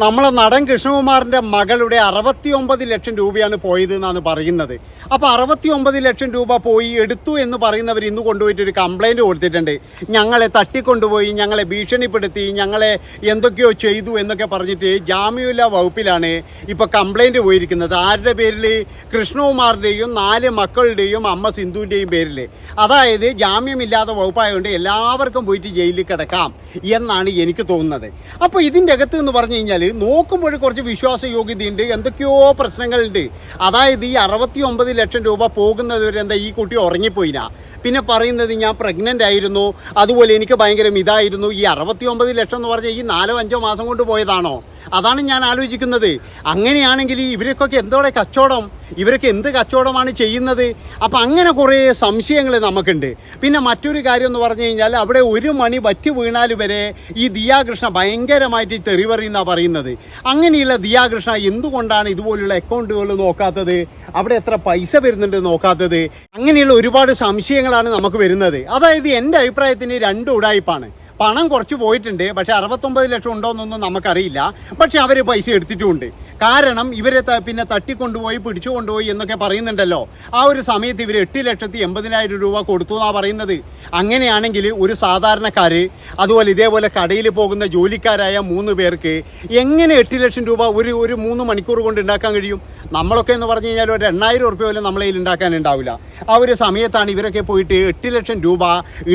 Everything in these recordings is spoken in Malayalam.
നമ്മളെ നടൻ കൃഷ്ണകുമാറിന്റെ മകളുടെ അറുപത്തി ഒമ്പത് ലക്ഷം രൂപയാണ് പോയത് എന്നാണ് പറയുന്നത്. അപ്പോൾ അറുപത്തി ഒമ്പത് ലക്ഷം രൂപ പോയി എടുത്തു എന്ന് പറയുന്നവർ ഇന്ന് കൊണ്ടുപോയിട്ട് ഒരു കംപ്ലൈന്റ് കൊടുത്തിട്ടുണ്ട്. ഞങ്ങളെ തട്ടിക്കൊണ്ടുപോയി ഞങ്ങളെ ഭീഷണിപ്പെടുത്തി ഞങ്ങളെ എന്തൊക്കെയോ ചെയ്തു എന്നൊക്കെ പറഞ്ഞിട്ട് ജാമ്യമില്ല വകുപ്പിലാണ് ഇപ്പോൾ കംപ്ലൈന്റ് പോയിരിക്കുന്നത്. ആരുടെ പേരിൽ കൃഷ്ണകുമാറിന്റെയും നാല് മക്കളുടെയും അമ്മ സിന്ധുവിന്റെയും പേരിൽ അതായത് ജാമ്യമില്ലാത്ത വകുപ്പായതുകൊണ്ട് എല്ലാവർക്കും പോയിട്ട് ജയിലിൽ കിടക്കാം എന്നാണ് എനിക്ക് തോന്നുന്നത്. അപ്പോൾ ഇതിന്റെ അകത്ത് എന്ന് പറഞ്ഞു കഴിഞ്ഞാൽ നോക്കുമ്പോൾ കുറച്ച് വിശ്വാസയോഗ്യതയുണ്ട്. എന്തൊക്കെയോ പ്രശ്നങ്ങളുണ്ട്. അതായത് ഈ അറുപത്തി ഒമ്പത് ലക്ഷം രൂപ പോകുന്നത് വരെ എന്താ ഈ കുട്ടി ഉറങ്ങിപ്പോയിനാ? പിന്നെ പറയുന്നത് ഞാൻ പ്രഗ്നന്റ് ആയിരുന്നു. അതുപോലെ എനിക്ക് ഭയങ്കര ഇതായിരുന്നു. ഈ അറുപത്തി ഒമ്പത് ലക്ഷം എന്ന് പറഞ്ഞാൽ ഈ നാലോ അഞ്ചോ മാസം കൊണ്ട് പോയതാണോ? അതാണ് ഞാൻ ആലോചിക്കുന്നത്. അങ്ങനെയാണെങ്കിൽ ഇവരൊക്കെ എന്തോടെ കച്ചവടം? ഇവരൊക്കെ എന്ത് കച്ചവടമാണ് ചെയ്യുന്നത്? അപ്പം അങ്ങനെ കുറേ സംശയങ്ങൾ നമുക്കുണ്ട്. പിന്നെ മറ്റൊരു കാര്യം എന്ന് പറഞ്ഞു കഴിഞ്ഞാൽ അവിടെ ഒരു മണി വറ്റി വീണാൽ വരെ ഈ ദിയാകൃഷ്ണ ഭയങ്കരമായിട്ട് തെറിവറിയെന്നാണ് പറയുന്നത്. അങ്ങനെയുള്ള ദിയാകൃഷ്ണ എന്തുകൊണ്ടാണ് ഇതുപോലുള്ള അക്കൗണ്ടുകൾ നോക്കാത്തത്? അവിടെ എത്ര പൈസ വരുന്നുണ്ട് നോക്കാത്തത്? അങ്ങനെയുള്ള ഒരുപാട് സംശയങ്ങളാണ് നമുക്ക് വരുന്നത്. അതായത് എന്റെ അഭിപ്രായത്തിന് രണ്ട് ഉടായ്പാണ് പണം കുറച്ച് പോയിട്ടുണ്ട് പക്ഷേ അറുപത്തൊമ്പത് ലക്ഷം ഉണ്ടോ എന്നൊന്നും നമുക്കറിയില്ല. പക്ഷേ അവർ പൈസ എടുത്തിട്ടുമുണ്ട്. കാരണം ഇവരെ പിന്നെ തട്ടിക്കൊണ്ടുപോയി പിടിച്ചു കൊണ്ടുപോയി എന്നൊക്കെ പറയുന്നുണ്ടല്ലോ. ആ ഒരു സമയത്ത് ഇവർ എട്ട് ലക്ഷത്തി എൺപതിനായിരം രൂപ കൊടുത്തു എന്നാണ് പറയുന്നത്. അങ്ങനെയാണെങ്കിൽ ഒരു സാധാരണക്കാർ അതുപോലെ ഇതേപോലെ കടയിൽ പോകുന്ന ജോലിക്കാരായ മൂന്ന് പേർക്ക് എങ്ങനെ എട്ട് ലക്ഷം രൂപ ഒരു ഒരു മൂന്ന് മണിക്കൂർ കൊണ്ട് ഉണ്ടാക്കാൻ കഴിയും? നമ്മളൊക്കെ എന്ന് പറഞ്ഞു കഴിഞ്ഞാൽ ഒരു എണ്ണായിരം ഉറുപ്പ്യ പോലും നമ്മളെ ഉണ്ടാക്കാൻ ഉണ്ടാവില്ല. ആ ഒരു സമയത്താണ് ഇവരൊക്കെ പോയിട്ട് എട്ട് ലക്ഷം രൂപ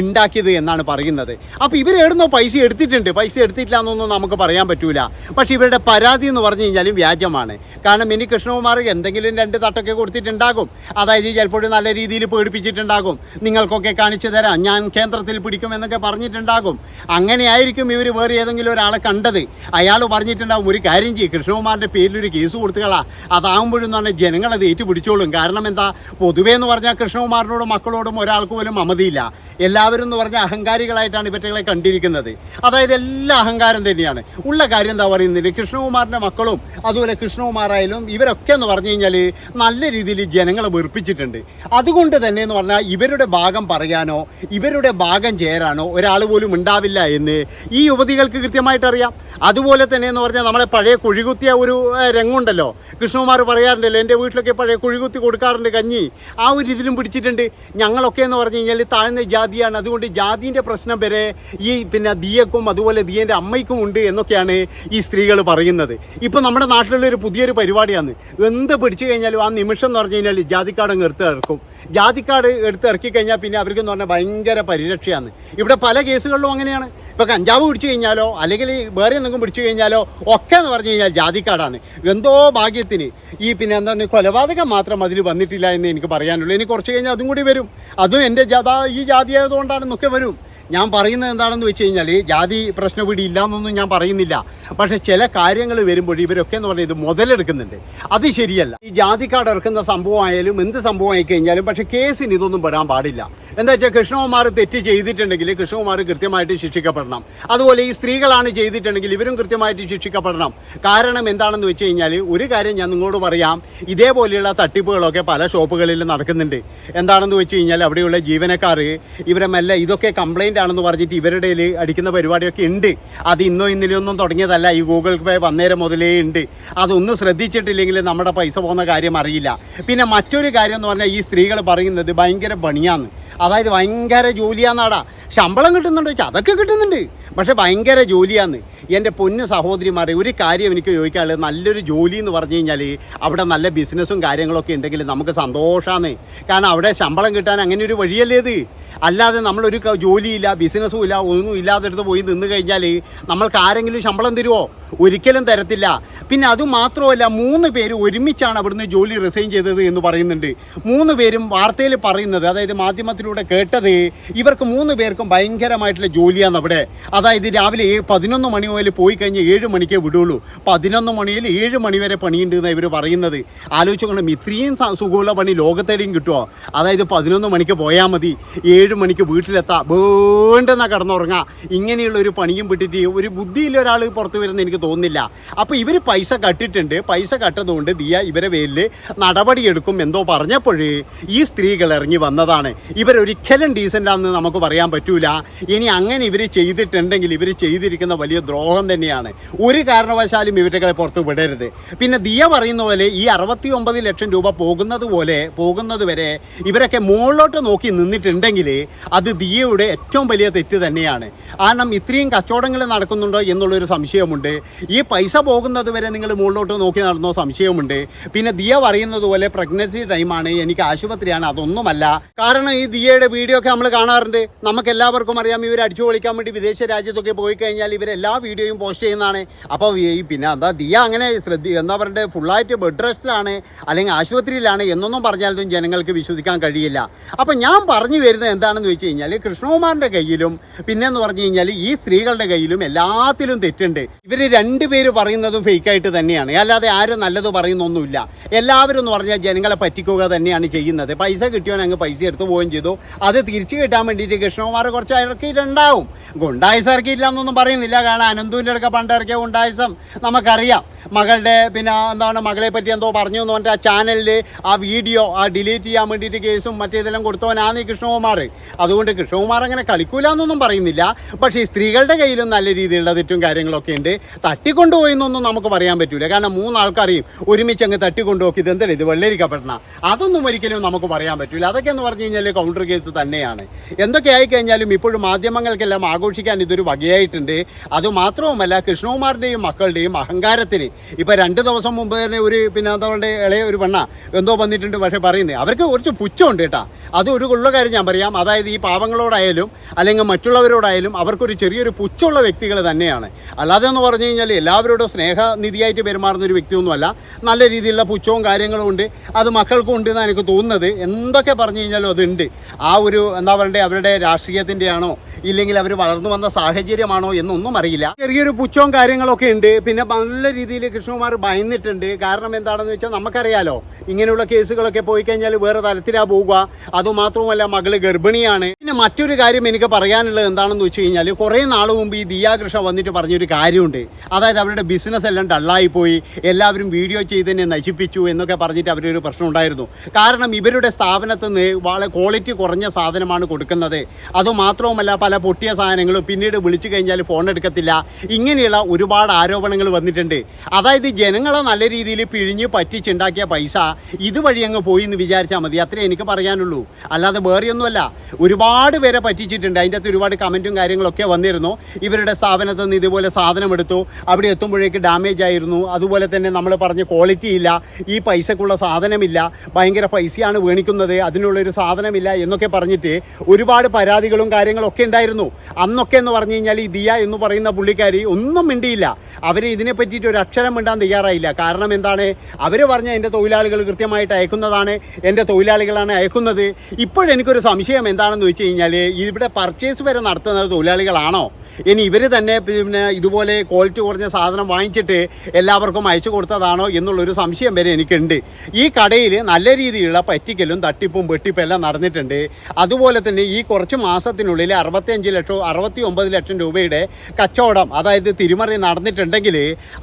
ഉണ്ടാക്കിയത് എന്നാണ് പറയുന്നത്. അപ്പോൾ ഇവർ എവിടുന്നോ പൈസ എടുത്തിട്ടുണ്ട്. പൈസ എടുത്തിട്ടില്ല എന്നൊന്നും നമുക്ക് പറയാൻ പറ്റൂല. പക്ഷേ ഇവരുടെ പരാതി എന്ന് പറഞ്ഞു കഴിഞ്ഞാലും വ്യാജമാണ് കാരണം ഇനി കൃഷ്ണകുമാർ എന്തെങ്കിലും രണ്ട് തട്ടൊക്കെ കൊടുത്തിട്ടുണ്ടാകും. അതായത് ചിലപ്പോൾ നല്ല രീതിയിൽ പേടിപ്പിച്ചിട്ടുണ്ടാകും. നിങ്ങൾക്കൊക്കെ കാണിച്ചു തരാം. ഞാൻ കേന്ദ്രത്തിൽ പിടിക്കുമെന്നൊക്കെ പറഞ്ഞിട്ടുണ്ടാകും. അങ്ങനെയായിരിക്കും ഇവർ വേറെ ഏതെങ്കിലും ഒരാളെ കണ്ടത്. അയാൾ പറഞ്ഞിട്ടുണ്ടാകും ഒരു കാര്യം ചെയ്യും. കൃഷ്ണകുമാറിന്റെ പേരിൽ ഒരു കേസ് കൊടുത്തുകളാ. അതാകുമ്പോഴും എന്ന് പറഞ്ഞാൽ ജനങ്ങളത് ഏറ്റുപിടിച്ചോളും. കാരണം എന്താ? പൊതുവേ എന്ന് പറഞ്ഞാൽ കൃഷ്ണകുമാറിനോടും മക്കളോടും ഒരാൾക്ക് പോലും അമതിയില്ല. എല്ലാവരും എന്ന് പറഞ്ഞാൽ അഹങ്കാരികളായിട്ടാണ് ഇവറ്റകളെ കണ്ടിരിക്കുന്നത്. അതായത് എല്ലാ അഹങ്കാരം തന്നെയാണ്. ഉള്ള കാര്യം എന്താ പറയുന്നത്? കൃഷ്ണകുമാറിന്റെ മക്കളും അതുപോലെ കൃഷ്ണകുമാറായാലും ഇവരൊക്കെ എന്ന് പറഞ്ഞു കഴിഞ്ഞാൽ നല്ല രീതിയിൽ ജനങ്ങളെ വെറുപ്പിച്ചിട്ടുണ്ട്. അതുകൊണ്ട് തന്നെ എന്ന് പറഞ്ഞാൽ ഇവരുടെ ഭാഗം പറയാനോ ഇവരുടെ ഭാഗം ചേരാനോ ഒരാൾ പോലും ഉണ്ടാവില്ല എന്ന് ഈ യുവതികൾക്ക് കൃത്യമായിട്ട് അറിയാം. അതുപോലെ തന്നെ എന്ന് പറഞ്ഞാൽ നമ്മളെ പഴയ കുഴികുത്തിയ ഒരു രംഗമുണ്ടല്ലോ. കൃഷ്ണകുമാർ പറയാറുണ്ടല്ലോ എന്റെ വീട്ടിലൊക്കെ പഴയ കുഴികുത്തി കൊടുക്കാറുണ്ട് കഞ്ഞി. ആ ഒരു ഇതിലും പിടിച്ചിട്ടുണ്ട്. ഞങ്ങളൊക്കെ എന്ന് പറഞ്ഞു കഴിഞ്ഞാൽ താഴ്ന്ന ജാതിയാണ്. അതുകൊണ്ട് ജാതിന്റെ പ്രശ്നം വരെ ഈ പിന്നെ ദിയക്കും അതുപോലെ ദിയന്റെ അമ്മയ്ക്കും ഉണ്ട് എന്നൊക്കെയാണ് ഈ സ്ത്രീകൾ പറയുന്നത്. ഇപ്പം നമ്മുടെ നാട്ടിലുള്ള ഒരു പുതിയൊരു പരിപാടിയാണ്. എന്ത് പിടിച്ചു കഴിഞ്ഞാലും ആ നിമിഷം എന്ന് പറഞ്ഞു കഴിഞ്ഞാൽ ജാതിക്കാട് അങ്ങ് എടുത്ത് ഇറക്കും. ജാതിക്കാട് എടുത്ത് ഇറക്കി കഴിഞ്ഞാൽ പിന്നെ അവർക്ക് എന്ന് പറഞ്ഞാൽ ഭയങ്കര പരിരക്ഷയാണ്. ഇവിടെ പല കേസുകളിലും അങ്ങനെയാണ്. ഇപ്പോൾ കഞ്ചാവ് പിടിച്ചു കഴിഞ്ഞാലോ അല്ലെങ്കിൽ വേറെ എന്തെങ്കിലും പിടിച്ചു കഴിഞ്ഞാലോ ഒക്കെ എന്ന് പറഞ്ഞു കഴിഞ്ഞാൽ ജാതിക്കാടാണ്. എന്തോ ഭാഗ്യത്തിന്. ഈ പിന്നെ എന്താ പറയുക കൊലപാതകം മാത്രം അതിൽ വന്നിട്ടില്ല എന്ന് എനിക്ക് പറയാനുള്ളൂ. ഇനി കുറച്ച് കഴിഞ്ഞാൽ അതും കൂടി വരും. അതും എന്റെ ജാത ഈ ജാതി ആയതുകൊണ്ടാണെന്നൊക്കെ വരും. ഞാൻ പറയുന്നത് എന്താണെന്ന് വെച്ച് കഴിഞ്ഞാൽ ജാതി പ്രശ്നപിടി ഇല്ല എന്നൊന്നും ഞാൻ പറയുന്നില്ല. പക്ഷേ ചില കാര്യങ്ങൾ വരുമ്പോൾ ഇവരൊക്കെ എന്ന് പറഞ്ഞാൽ ഇത് മുതലെടുക്കുന്നുണ്ട്. അത് ശരിയല്ല. ഈ ജാതിക്കാട് ഇറക്കുന്ന സംഭവമായാലും എന്ത് സംഭവമായി കഴിഞ്ഞാലും പക്ഷേ കേസിന് ഇതൊന്നും വരാൻ പാടില്ല. എന്താ വെച്ചാൽ കൃഷ്ണകുമാർ തെറ്റ് ചെയ്തിട്ടുണ്ടെങ്കിൽ കൃഷ്ണകുമാർ കൃത്യമായിട്ട് ശിക്ഷിക്കപ്പെടണം. അതുപോലെ ഈ സ്ത്രീകളാണ് ചെയ്തിട്ടുണ്ടെങ്കിൽ ഇവരും കൃത്യമായിട്ട് ശിക്ഷിക്കപ്പെടണം. കാരണം എന്താണെന്ന് വെച്ച് കഴിഞ്ഞാൽ ഒരു കാര്യം ഞാൻ നിങ്ങളോട് പറയാം. ഇതേപോലെയുള്ള തട്ടിപ്പുകളൊക്കെ പല ഷോപ്പുകളിൽ നടക്കുന്നുണ്ട്. എന്താണെന്ന് വെച്ച് കഴിഞ്ഞാൽ അവിടെയുള്ള ജീവനക്കാർ ഇവരെ മെല്ലെ ഇതൊക്കെ കംപ്ലൈന്റ് ആണെന്ന് പറഞ്ഞിട്ട് ഇവരുടെ അടിക്കുന്ന പരിപാടിയൊക്കെ ഉണ്ട്. അത് ഇന്നോ ഇന്നലെയോ ഒന്നും തുടങ്ങിയതല്ല ഈ ഗൂഗിൾ പേ വന്നേരം മുതലേ ഉണ്ട് അതൊന്നും ശ്രദ്ധിച്ചിട്ടില്ലെങ്കിൽ നമ്മുടെ പൈസ പോകുന്ന കാര്യം അറിയില്ല. പിന്നെ മറ്റൊരു കാര്യം എന്ന് പറഞ്ഞാൽ ഈ സ്ത്രീകൾ പറയുന്നത് ഭയങ്കര പണിയാന്ന് അതായത് ഭയങ്കര ജോലിയാന്നാടാ. ശമ്പളം കിട്ടുന്നുണ്ടോ വെച്ചാൽ അതൊക്കെ കിട്ടുന്നുണ്ട്. പക്ഷേ ഭയങ്കര ജോലിയാന്ന് എന്റെ പൊന്നു സഹോദരിമാരെ ഒരു കാര്യം എനിക്ക് ചോദിക്കാനുള്ളത് നല്ലൊരു ജോലി എന്ന് പറഞ്ഞു കഴിഞ്ഞാൽ അവിടെ നല്ല ബിസിനസ്സും കാര്യങ്ങളൊക്കെ ഉണ്ടെങ്കിൽ നമുക്ക് സന്തോഷമാണ് കാരണം അവിടെ ശമ്പളം കിട്ടാൻ അങ്ങനെ ഒരു വഴിയല്ലേ ഇത്? അല്ലാതെ നമ്മളൊരു ജോലിയില്ല ബിസിനസ്സും ഇല്ല ഒന്നും ഇല്ലാതെടുത്ത് പോയി നിന്ന് കഴിഞ്ഞാൽ നമ്മൾക്ക് ആരെങ്കിലും ശമ്പളം തരുമോ ഒരിക്കലും തരത്തില്ല. പിന്നെ അത് മാത്രമല്ല മൂന്ന് പേര് ഒരുമിച്ചാണ് അവിടുന്ന് ജോലി റിസൈൻ ചെയ്തത് എന്ന് പറയുന്നുണ്ട്. മൂന്ന് പേരും വാർത്തയിൽ പറയുന്നത് അതായത് മാധ്യമത്തിലൂടെ കേട്ടത് ഇവർക്ക് മൂന്ന് പേർക്കും ഭയങ്കരമായിട്ടുള്ള ജോലിയാണ് അവിടെ. അതായത് രാവിലെ ഏഴ് പതിനൊന്ന് മണി മുതൽ പോയി കഴിഞ്ഞ് ഏഴ് മണിക്കേ വിടുള്ളൂ. പതിനൊന്ന് മണിയിൽ ഏഴ് മണി വരെ പണിയുണ്ട് എന്നാണ് ഇവർ പറയുന്നത്. ആലോചിച്ചുകൊണ്ട് ഇത്രയും സുഖമുള്ള പണി ലോകത്തെവിടെയും കിട്ടുമോ അതായത് പതിനൊന്ന് മണിക്ക് പോയാൽ മതി. ഏഴ് ഏഴ് മണിക്ക് വീട്ടിലെത്താം. വേണ്ടെന്നാ കിടന്നുറങ്ങുക ഇങ്ങനെയുള്ള ഒരു പണിയും വിട്ടിട്ട് ഒരു ബുദ്ധിയില്ല ഒരാൾ പുറത്തു വരുന്ന എനിക്ക് തോന്നുന്നില്ല. അപ്പോൾ ഇവർ പൈസ കട്ടിട്ടുണ്ട്. പൈസ കട്ടതുകൊണ്ട് ദിയ ഇവരെ പേരിൽ നടപടിയെടുക്കും എന്തോ പറഞ്ഞപ്പോഴേ ഈ സ്ത്രീകൾ ഇറങ്ങി വന്നതാണ്. ഇവരൊരിക്കലും ഡീസന്റ് ആണെന്ന് നമുക്ക് പറയാൻ പറ്റൂല. ഇനി അങ്ങനെ ഇവർ ചെയ്തിട്ടുണ്ടെങ്കിൽ ഇവർ ചെയ്തിരിക്കുന്ന വലിയ ദ്രോഹം തന്നെയാണ്. ഒരു കാരണവശാലും ഇവരുടെ പുറത്ത് വിടരുത്. പിന്നെ ദിയ പറയുന്ന പോലെ ഈ അറുപത്തി ഒമ്പത് ലക്ഷം രൂപ പോകുന്നത് പോലെ പോകുന്നത് വരെ ഇവരൊക്കെ മുകളിലോട്ട് നോക്കി നിന്നിട്ടുണ്ടെങ്കിൽ അത് ദിയയുടെ ഏറ്റവും വലിയ തെറ്റ് തന്നെയാണ്. കാരണം ഇത്രയും കച്ചവടങ്ങൾ നടക്കുന്നുണ്ടോ എന്നുള്ളൊരു സംശയമുണ്ട്. ഈ പൈസ പോകുന്നത് വരെ നിങ്ങൾ മുകളിലോട്ട് നോക്കി നടന്നോ സംശയമുണ്ട്. പിന്നെ ദിയ പറയുന്നത് പോലെ പ്രഗ്നൻസി ടൈമാണ് എനിക്ക് ആശുപത്രിയാണ് അതൊന്നുമല്ല. കാരണം ഈ ദിയയുടെ വീഡിയോ ഒക്കെ നമ്മൾ കാണാറുണ്ട്. നമുക്ക് എല്ലാവർക്കും അറിയാം ഇവർ അടിച്ചു പൊളിക്കാൻ വേണ്ടി വിദേശ രാജ്യത്തൊക്കെ പോയി കഴിഞ്ഞാൽ ഇവർ എല്ലാ വീഡിയോയും പോസ്റ്റ് ചെയ്യുന്നതാണ്. അപ്പോൾ പിന്നെ എന്താ ദിയ അങ്ങനെ ശ്രദ്ധി എന്താ പറയുക ഫുള്ളായിട്ട് ബെഡ് റെസ്റ്റിലാണ് അല്ലെങ്കിൽ ആശുപത്രിയിലാണ് എന്നൊന്നും പറഞ്ഞാലും ജനങ്ങൾക്ക് വിശ്വസിക്കാൻ കഴിയില്ല. അപ്പം ഞാൻ പറഞ്ഞു വരുന്നത് എന്താണെന്ന് വെച്ച് കഴിഞ്ഞാൽ കൃഷ്ണകുമാറിന്റെ കയ്യിലും പിന്നെ എന്ന് പറഞ്ഞു കഴിഞ്ഞാൽ ഈ സ്ത്രീകളുടെ കയ്യിലും എല്ലാത്തിലും തെറ്റുണ്ട്. ഇവർ രണ്ടുപേര് പറയുന്നതും ഫേക്കായിട്ട് തന്നെയാണ്. അല്ലാതെ ആരും നല്ലത് പറയുന്നൊന്നുമില്ല. എല്ലാവരും എന്ന് പറഞ്ഞാൽ ജനങ്ങളെ പറ്റിക്കുക തന്നെയാണ് ചെയ്യുന്നത്. പൈസ കിട്ടിയവൻ അങ്ങ് പൈസ എടുത്തു പോവുകയും ചെയ്തു. അത് തിരിച്ചു കിട്ടാൻ വേണ്ടിയിട്ട് കൃഷ്ണകുമാർ കുറച്ച് ഇറക്കിയിട്ടുണ്ടാവും ഗുണ്ടായുസം ഇറക്കിയില്ല എന്നൊന്നും പറയുന്നില്ല. കാരണം അനന്തുവിന്റെ അടുക്ക പണ്ട് ഇറക്കിയ ഗുണ്ടായുസം നമുക്കറിയാം. മകളുടെ പിന്നെ എന്താണ് മകളെ പറ്റി എന്തോ പറഞ്ഞു എന്ന് പറഞ്ഞിട്ട് ആ ചാനലിൽ ആ വീഡിയോ ആ ഡിലീറ്റ് ചെയ്യാൻ വേണ്ടിയിട്ട് കേസും മറ്റേതെല്ലാം കൊടുത്തവനാണ് ഈ കൃഷ്ണകുമാർ. അതുകൊണ്ട് കൃഷ്ണകുമാർ അങ്ങനെ കളിക്കൂല എന്നൊന്നും പറയുന്നില്ല. പക്ഷേ ഈ സ്ത്രീകളുടെ കയ്യിലും നല്ല രീതിയിലുള്ള തെറ്റും കാര്യങ്ങളൊക്കെ ഉണ്ട്. തട്ടിക്കൊണ്ടുപോയി എന്നൊന്നും നമുക്ക് പറയാൻ പറ്റൂല. കാരണം മൂന്നാൾക്കാരെയും ഒരുമിച്ച് അങ്ങ് തട്ടിക്കൊണ്ടുപോക്കി. ഇത് എന്തല്ലേ ഇത് വെള്ളരിക്കപ്പെടണം അതൊന്നും ഒരിക്കലും നമുക്ക് പറയാൻ പറ്റൂല. അതൊക്കെ എന്ന് പറഞ്ഞു കഴിഞ്ഞാൽ കൗണ്ടർ കേസ് തന്നെയാണ്. എന്തൊക്കെ ആയിക്കഴിഞ്ഞാലും ഇപ്പോഴും മാധ്യമങ്ങൾക്കെല്ലാം ആഘോഷിക്കാൻ ഇതൊരു വകയായിട്ടുണ്ട്. അതുമാത്രവുമല്ല കൃഷ്ണകുമാറിന്റെയും മക്കളുടെയും അഹങ്കാരത്തിന്. ഇപ്പൊ രണ്ട് ദിവസം മുമ്പ് തന്നെ ഒരു പിന്നെ എന്താ ഇളയ ഒരു പെണ്ണ എന്തോ വന്നിട്ടുണ്ട് പക്ഷേ പറയുന്നത് അവർക്ക് കുറച്ച് പുച്ഛമുണ്ട് കേട്ടാ. അത് ഒരു ഉള്ള കാര്യം ഞാൻ പറയാം. അതായത് ഈ പാവങ്ങളോടായാലും അല്ലെങ്കിൽ മറ്റുള്ളവരോടായാലും അവർക്കൊരു ചെറിയൊരു പുച്ഛമുള്ള വ്യക്തികൾ തന്നെയാണ്. അല്ലാതെ എന്ന് പറഞ്ഞു കഴിഞ്ഞാൽ എല്ലാവരോടും സ്നേഹനിധിയായിട്ട് പെരുമാറുന്ന ഒരു വ്യക്തിയൊന്നുമല്ല. നല്ല രീതിയിലുള്ള പുച്ഛവും കാര്യങ്ങളും ഉണ്ട്. അത് മക്കൾക്കും ഉണ്ട് എന്നാണ് എനിക്ക് തോന്നുന്നത്. എന്തൊക്കെ പറഞ്ഞു കഴിഞ്ഞാലും അതുണ്ട്. ആ ഒരു എന്താ പറയണ്ടേ അവരുടെ രാഷ്ട്രീയത്തിന്റെ ആണോ ഇല്ലെങ്കിൽ അവർ വളർന്നു വന്ന സാഹചര്യമാണോ എന്നൊന്നും അറിയില്ല. ചെറിയൊരു പുച്ഛവും കാര്യങ്ങളൊക്കെ ഉണ്ട്. പിന്നെ നല്ല രീതിയിൽ കൃഷ്ണകുമാർ ഭയന്നിട്ടുണ്ട്. കാരണം എന്താണെന്ന് വെച്ചാൽ നമുക്കറിയാലോ ഇങ്ങനെയുള്ള കേസുകളൊക്കെ പോയി കഴിഞ്ഞാൽ വേറെ തരത്തിലാണ് പോവുക. അതുമാത്രവുമല്ല മകൾ ഗർഭിണിയാണ് പിന്നെ മറ്റൊരു കാര്യം എനിക്ക് പറയാനുള്ളത് എന്താണെന്ന് വെച്ച് കഴിഞ്ഞാൽ കുറേ നാൾ മുമ്പ് ഈ ദിയാകൃഷ്ണ വന്നിട്ട് പറഞ്ഞൊരു കാര്യമുണ്ട്. അതായത് അവരുടെ ബിസിനസ് എല്ലാം ഡള്ളായി പോയി എല്ലാവരും വീഡിയോ ചെയ്തതിനെ നശിപ്പിച്ചു എന്നൊക്കെ പറഞ്ഞിട്ട് അവരൊരു പ്രശ്നം ഉണ്ടായിരുന്നു. കാരണം ഇവരുടെ സ്ഥാപനത്തിൽ നിന്ന് വളരെ ക്വാളിറ്റി കുറഞ്ഞ സാധനമാണ് കൊടുക്കുന്നത്. അതുമാത്രവുമല്ല പല പൊട്ടിയ സാധനങ്ങളും പിന്നീട് വിളിച്ചു കഴിഞ്ഞാൽ ഫോൺ എടുക്കത്തില്ല. ഇങ്ങനെയുള്ള ഒരുപാട് ആരോപണങ്ങൾ വന്നിട്ടുണ്ട്. അതായത് ജനങ്ങളെ നല്ല രീതിയിൽ പിഴിഞ്ഞ് പറ്റിച്ചുണ്ടാക്കിയ പൈസ ഇതുവഴി അങ്ങ് പോയി എന്ന് വിചാരിച്ചാൽ മതി. അത്രേ എനിക്ക് പറയാനുള്ളൂ. അല്ലാതെ വേറെയൊന്നുമല്ല. ഒരുപാട് പേരെ പറ്റിച്ചിട്ടുണ്ട്. അതിന്റെ അകത്ത് ഒരുപാട് കമന്റും കാര്യങ്ങളൊക്കെ വന്നിരുന്നു. ഇവരുടെ സ്ഥാപനത്തിൽ നിന്ന് ഇതുപോലെ സാധനം എടുത്തു. അവിടെ എത്തുമ്പോഴേക്ക് ഡാമേജ് ആയിരുന്നു. അതുപോലെ തന്നെ നമ്മൾ പറഞ്ഞ ക്വാളിറ്റി ഇല്ല. ഈ പൈസക്കുള്ള സാധനമില്ല. ഭയങ്കര പൈസയാണ് വേണിക്കുന്നത്. അതിനുള്ളൊരു സാധനമില്ല എന്നൊക്കെ പറഞ്ഞിട്ട് ഒരുപാട് പരാതികളും കാര്യങ്ങളൊക്കെ ഉണ്ടായിരുന്നു. അന്നൊക്കെ എന്ന് പറഞ്ഞു കഴിഞ്ഞാൽ ഈ ദിയ എന്ന് പറയുന്ന പുള്ളിക്കാരി ഒന്നും മിണ്ടിയില്ല. അവർ ഇതിനെ പറ്റിയിട്ട് ഒരു അക്ഷരം മിണ്ടാൻ തയ്യാറായില്ല. കാരണം എന്താണ്? അവർ പറഞ്ഞ എന്റെ തൊഴിലാളികൾ കൃത്യമായിട്ട് അയക്കുന്നതാണ്. എന്റെ തൊഴിലാളികളാണ് അയക്കുന്നത്. ഇപ്പോഴെനിക്കൊരു സംശയം എന്താണെന്ന് വെച്ച് കഴിഞ്ഞാൽ ഇവിടെ പർച്ചേസ് വരെ നടത്തുന്നത് തൊഴിലാളികളാണോ? ഇനി ഇവർ തന്നെ പിന്നെ ഇതുപോലെ ക്വാളിറ്റി കുറഞ്ഞ സാധനം വാങ്ങിച്ചിട്ട് എല്ലാവർക്കും അയച്ചു കൊടുത്തതാണോ എന്നുള്ളൊരു സംശയം വരെ എനിക്കുണ്ട്. ഈ കടയിൽ നല്ല രീതിയിലുള്ള പറ്റിക്കലും തട്ടിപ്പും വെട്ടിപ്പും എല്ലാം നടന്നിട്ടുണ്ട്. അതുപോലെ തന്നെ ഈ കുറച്ച് മാസത്തിനുള്ളിൽ അറുപത്തിയഞ്ച് ലക്ഷം അറുപത്തി ഒമ്പത് ലക്ഷം രൂപയുടെ കച്ചവടം അതായത് തിരിമറി നടന്നിട്ടുണ്ടെങ്കിൽ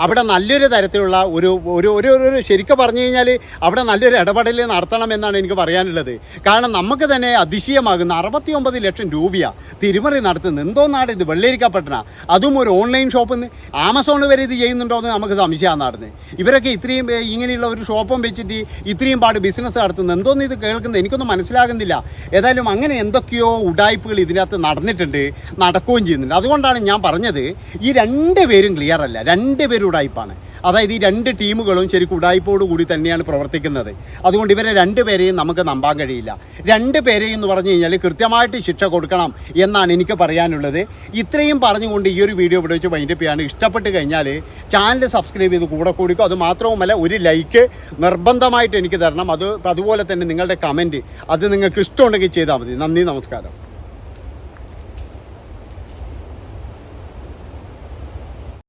അവിടെ നല്ലൊരു തരത്തിലുള്ള ഒരു ഒരു ഒരു ഒരു ശരിക്കും പറഞ്ഞു കഴിഞ്ഞാൽ അവിടെ നല്ലൊരു ഇടപെടൽ നടത്തണമെന്നാണ് എനിക്ക് പറയാനുള്ളത്. കാരണം നമുക്ക് തന്നെ അതിശയമാകുന്ന അറുപത്തി ഒമ്പത് ലക്ഷം രൂപയാണ് തിരിമറി നടത്തുന്നത്. എന്തോ നാട് ഇത് വെള്ളരിക്കപ്പെട്ടണ അതും ഒരു ഓൺലൈൻ ഷോപ്പിൽ നിന്ന് ആമസോൺ വരെ ഇത് ചെയ്യുന്നുണ്ടോ എന്ന് നമുക്ക് സംശയമാണ് നടന്നത് ഇവരൊക്കെ ഇത്രയും ഇങ്ങനെയുള്ള ഒരു ഷോപ്പും വെച്ചിട്ട് ഇത്രയും പാട് ബിസിനസ് നടത്തുന്നത് എന്തോന്ന് ഇത് കേൾക്കുന്നത് എനിക്കൊന്നും മനസ്സിലാകുന്നില്ല. ഏതായാലും അങ്ങനെ എന്തൊക്കെയോ ഉടായ്പകൾ ഇതിനകത്ത് നടന്നിട്ടുണ്ട് നടക്കുകയും ചെയ്യുന്നുണ്ട്. അതുകൊണ്ടാണ് ഞാൻ പറഞ്ഞത് ഈ രണ്ട് പേരും ക്ലിയർ അല്ല. രണ്ട് പേരും ഉടായ്പാണ്. അതായത് ഈ രണ്ട് ടീമുകളും ശരിക്കും ഉടായ്പോട് കൂടി തന്നെയാണ് പ്രവർത്തിക്കുന്നത്. അതുകൊണ്ട് ഇവരെ രണ്ടുപേരെയും നമുക്ക് നമ്പാൻ കഴിയില്ല. രണ്ട് പേരെയും എന്ന് പറഞ്ഞു കഴിഞ്ഞാൽ കൃത്യമായിട്ട് ശിക്ഷ കൊടുക്കണം എന്നാണ് എനിക്ക് പറയാനുള്ളത്. ഇത്രയും പറഞ്ഞുകൊണ്ട് ഈ ഒരു വീഡിയോ ഇവിടെ വെച്ച് വൈൻഡപ്പ് ഇഷ്ടപ്പെട്ട് കഴിഞ്ഞാൽ ചാനൽ സബ്സ്ക്രൈബ് ചെയ്ത് കൂടെ കൂടിക്കോ. അത് മാത്രവുമല്ല ഒരു ലൈക്ക് നിർബന്ധമായിട്ട് എനിക്ക് തരണം. അത് അതുപോലെ തന്നെ നിങ്ങളുടെ കമന്റ് അത് നിങ്ങൾക്ക് ഇഷ്ടമുണ്ടെങ്കിൽ ചെയ്താൽ മതി. നന്ദി നമസ്കാരം.